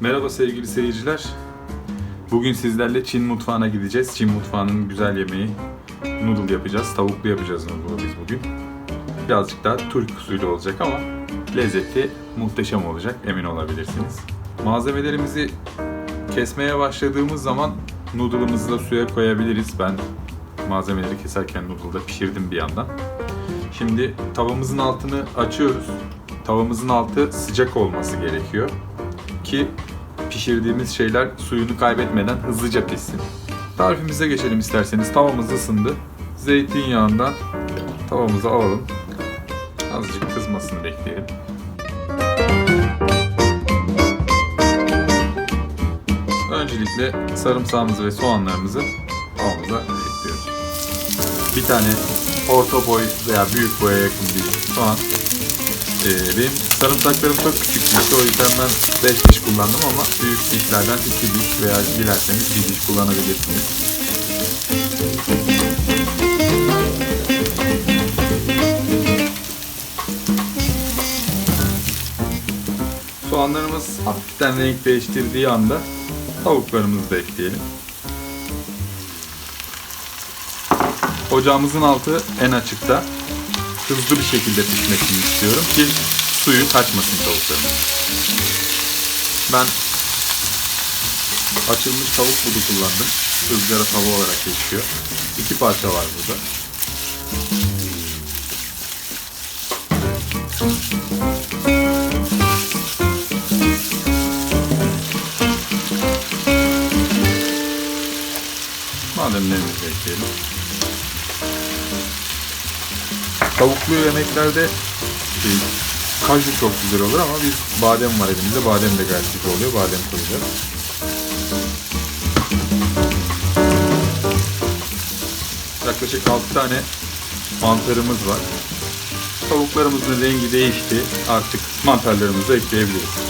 Merhaba sevgili seyirciler. Bugün sizlerle Çin mutfağına gideceğiz. Çin mutfağının güzel yemeği noodle yapacağız. Tavuklu yapacağız noodle'ı biz bugün. Birazcık daha Türk usulü olacak ama lezzeti muhteşem olacak emin olabilirsiniz. Malzemelerimizi kesmeye başladığımız zaman noodle'ımızı da suya koyabiliriz. Ben malzemeleri keserken noodle'da pişirdim bir yandan. Şimdi tavamızın altını açıyoruz. Tavamızın altı sıcak olması gerekiyor ki pişirdiğimiz şeyler suyunu kaybetmeden hızlıca pişsin. Tarifimize geçelim isterseniz. Tavamız ısındı. Zeytinyağından tavamızı alalım. Azıcık kızmasını bekleyelim. Öncelikle sarımsağımızı ve soğanlarımızı tavamıza ekliyoruz. Bir tane orta boy veya büyük boya yakın bir soğan ee, benim sarımsaklarım çok küçük dişli o yüzden ben 5 diş kullandım ama büyük dişlerden 2 diş veya dilerseniz 1 diş kullanabilirsiniz. Soğanlarımız hafiften renk değiştirdiği anda tavuklarımızı da ekleyelim. Ocağımızın altı en açıkta hızlı bir şekilde pişmesini istiyorum ki suyu kaçmasın tavukların. Ben açılmış tavuk budu kullandım. Izgara tava olarak geçiyor. İki parça var burada. Malzemelerimizi ekleyelim. Tavuklu yemeklerde e, kaju çok güzel olur ama biz badem var elimizde. Badem de gayet güzel oluyor. Badem koyacağız. Yaklaşık 6 tane mantarımız var. Tavuklarımızın rengi değişti. Artık mantarlarımızı ekleyebiliriz.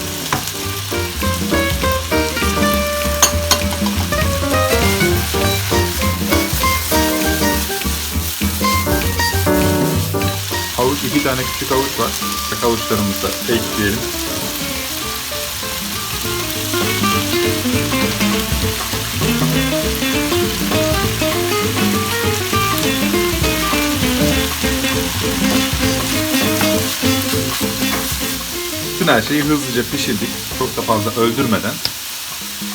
Havuç, iki tane küçük havuç var. Havuçlarımızı da ekleyelim. Bütün her şeyi hızlıca pişirdik. Çok da fazla öldürmeden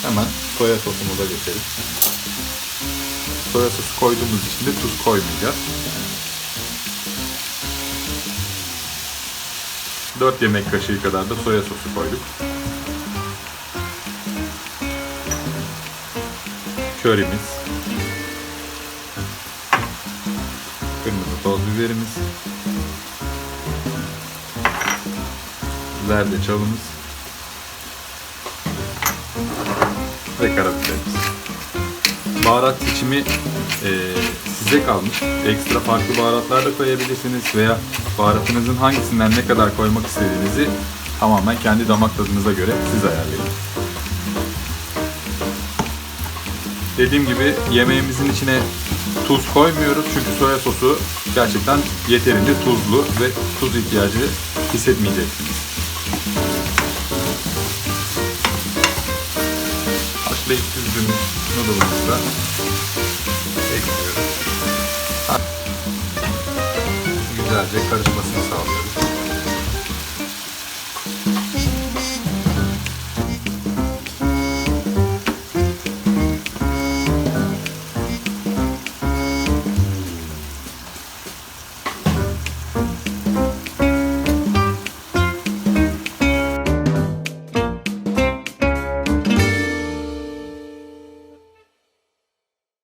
hemen soya sosumuza geçelim. Soya sosu koyduğumuz için de tuz koymayacağız. 4 yemek kaşığı kadar da soya sosu koyduk. Körimiz. Kırmızı toz biberimiz. Zerdeçalımız. Ve karabiberimiz. Baharat seçimi eee, size kalmış. Ekstra farklı baharatlar da koyabilirsiniz veya baharatınızın hangisinden ne kadar koymak istediğinizi tamamen kendi damak tadınıza göre siz ayarlayın. Dediğim gibi yemeğimizin içine tuz koymuyoruz çünkü soya sosu gerçekten yeterince tuzlu ve tuz ihtiyacı hissetmeyeceksiniz. Haşlayıp süzdüğümüz noodle'ımızı da ekliyoruz. Güzelce karışmasını sağlıyoruz.